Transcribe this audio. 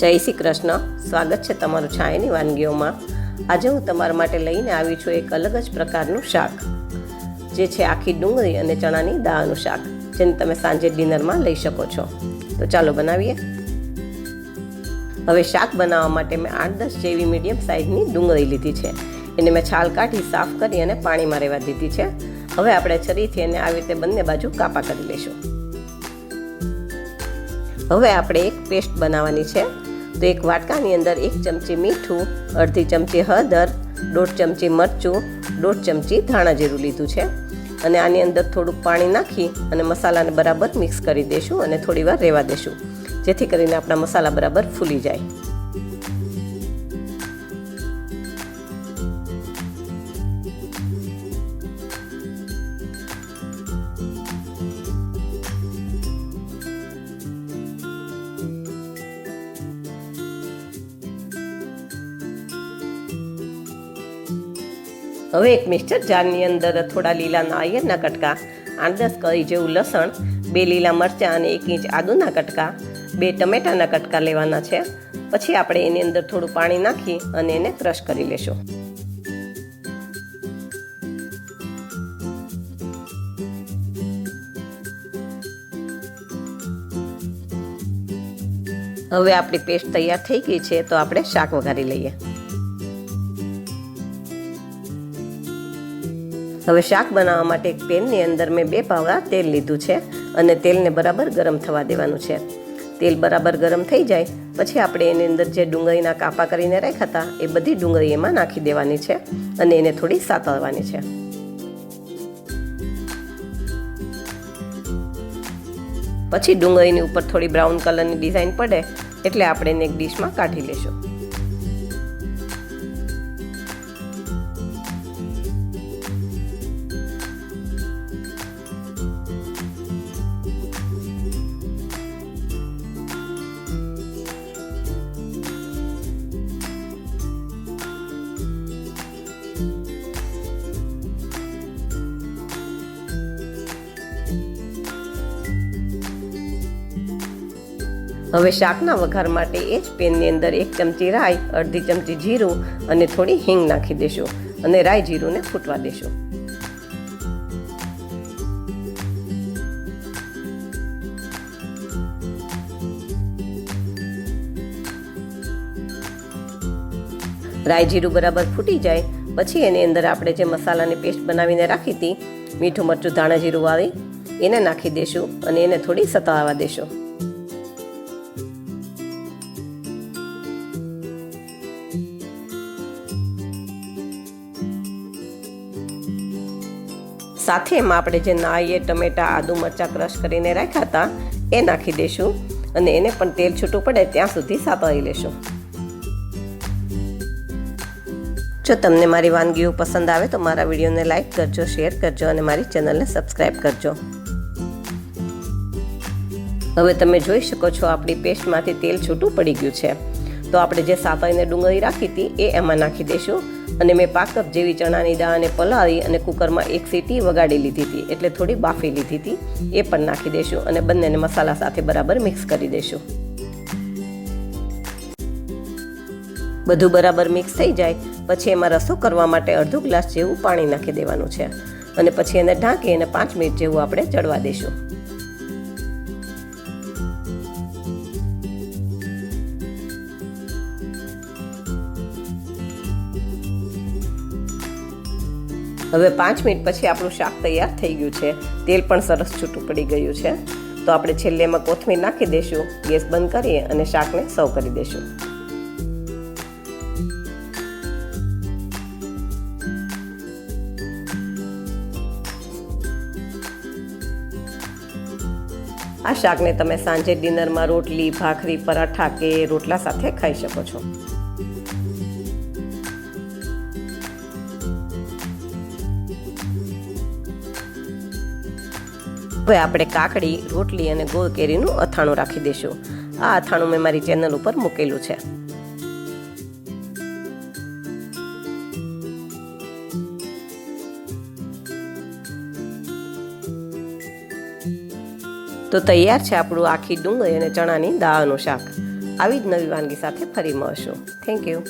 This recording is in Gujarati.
જય શ્રી કૃષ્ણ. સ્વાગત છે તમારું છાયાની વાનગીઓમાં. આજે હું તમારા માટે લઈને આવી છું એક અલગ જ પ્રકારનું શાક, જે છે આખી ડુંગળી અને ચણાની દાળનું શાક, જેને તમે સાંજે ડિનરમાં લઈ શકો છો. તો ચાલો બનાવીએ. હવે શાક બનાવવા માટે મેં આઠ દસ જેવી મીડિયમ સાઇઝની ડુંગળી લીધી છે. એને મેં છાલ કાઢી, સાફ કરી અને પાણીમાં રહેવા દીધી છે. હવે આપણે છરીથી એને આવી રીતે બંને બાજુ કાપા કરી લઈશું. હવે આપણે એક પેસ્ટ બનાવવાની છે. તો એક વાટકાની અંદર એક ચમચી મીઠું, અડધી ચમચી હળદર, દોઢ ચમચી મરચું, દોઢ ચમચી ધાણા જીરું લીધું છે. અને આની અંદર થોડુંક પાણી નાખી અને મસાલાને બરાબર મિક્સ કરી દઈશું અને થોડી વાર રહેવા દઈશું જેથી કરીને આપણા મસાલા બરાબર ફૂલી જાય. હવે એક મિક્સર જારની અંદર થોડા લીલા નાળિયેરના કટકા આઠ દસ કરી જેવું લસણ, બે લીલા મરચાં અને એક ઇંચ આદુના કટકા, બે ટમેટાના કટકા લેવાના છે. પછી આપણે એની અંદર થોડું પાણી નાખી અને એને ક્રશ કરી લેશું. હવે આપણી પેસ્ટ તૈયાર થઈ ગઈ છે, તો આપણે શાક વઘારી લઈએ. હવે શાક બનાવવા માટે એક પેનની અંદર મેં બે પાવડા તેલ લીધું છે અને તેલને બરાબર ગરમ થવા દેવાનું છે. તેલ બરાબર ગરમ થઈ જાય, પછી આપણે એની અંદર જે ડુંગળીના કાપા કરીને રાખ્યા હતા, એ બધી ડુંગળી એમાં નાખી દેવાની છે અને એને થોડી સાતળવાની છે. પછી ડુંગળીની ઉપર થોડી બ્રાઉન કલરની ડિઝાઇન પડે, એટલે આપણે એને એક ડીશમાં કાઢી લેશું. હવે શાકના વઘાર માટે એ જ પેનની અંદર એક ચમચી રાઈ, અડધી ચમચી જીરું અને થોડી હિંગ નાખી દેશું અને રાઈ જીરુંને ફૂટવા દેશું. રાઈ જીરું બરાબર ફૂટી જાય, પછી એની અંદર આપણે જે મસાલાની પેસ્ટ બનાવીને રાખી હતી, મીઠું મરચું ધાણા જીરું વાળી, એને નાખી દેશું અને એને થોડી સતાવવા દેશું. સાથે એમાં આપણે જે નાઈએ, ટમેટા, આદુ મરચાં ક્રશ કરીને રાખ્યા હતા, એ નાખી દઈશું અને એને પણ તેલ છૂટું પડે ત્યાં સુધી સાતળી લેશું. જો તમને મારી વાનગીઓ પસંદ આવે તો મારા વિડીયોને લાઈક કરજો, શેર કરજો અને મારી ચેનલને સબસ્ક્રાઈબ કરજો. હવે તમે જોઈ શકો છો આપણી પેસ્ટમાંથી તેલ છૂટું પડી ગયું છે. તો આપણે જે સાતળીને ડુંગળી રાખી હતી એ એમાં નાખી દઈશું. અને મેં પાકપ જેવી ચણાની દાળને પલાળી અને કુકરમાં એક સીટી વગાડી લીધી હતી, એટલે થોડી બાફી લીધી હતી. એ પણ નાખી દઈશું અને બંનેને મસાલા સાથે બરાબર મિક્સ કરી દઈશું. બધું બરાબર મિક્સ થઈ જાય, પછી એમાં રસો કરવા માટે અડધો ગ્લાસ જેવું પાણી નાખી દેવાનું છે. અને પછી એને ઢાંકી અને પાંચ મિનિટ જેવું આપણે ચડવા દઈશું. હવે પાંચ મિનિટ પછી આપણું શાક તૈયાર થઈ ગયું છે. તેલ પણ સરસ છૂટું પડી ગયું છે. તો આપણે છેલ્લેમાં કોથમીર નાખી દઈશું. ગેસ બંધ કરીએ અને શાકને સર્વ કરી દઈશું. આ શાકને તમે સાંજે ડિનરમાં રોટલી, ભાખરી, પરાઠા કે રોટલા સાથે ખાઈ શકો છો. હવે આપણે કાકડી, રોટલી અને ગોળ કેરીનું અથાણું રાખી દઈશું. આ અથાણું મેં મારી ચેનલ ઉપર મૂકેલું છે. તો તૈયાર છે આપણું આખી ડુંગળી અને ચણાની દાળનું શાક. આવી જ નવી વાનગી સાથે ફરી મળશું. Thank you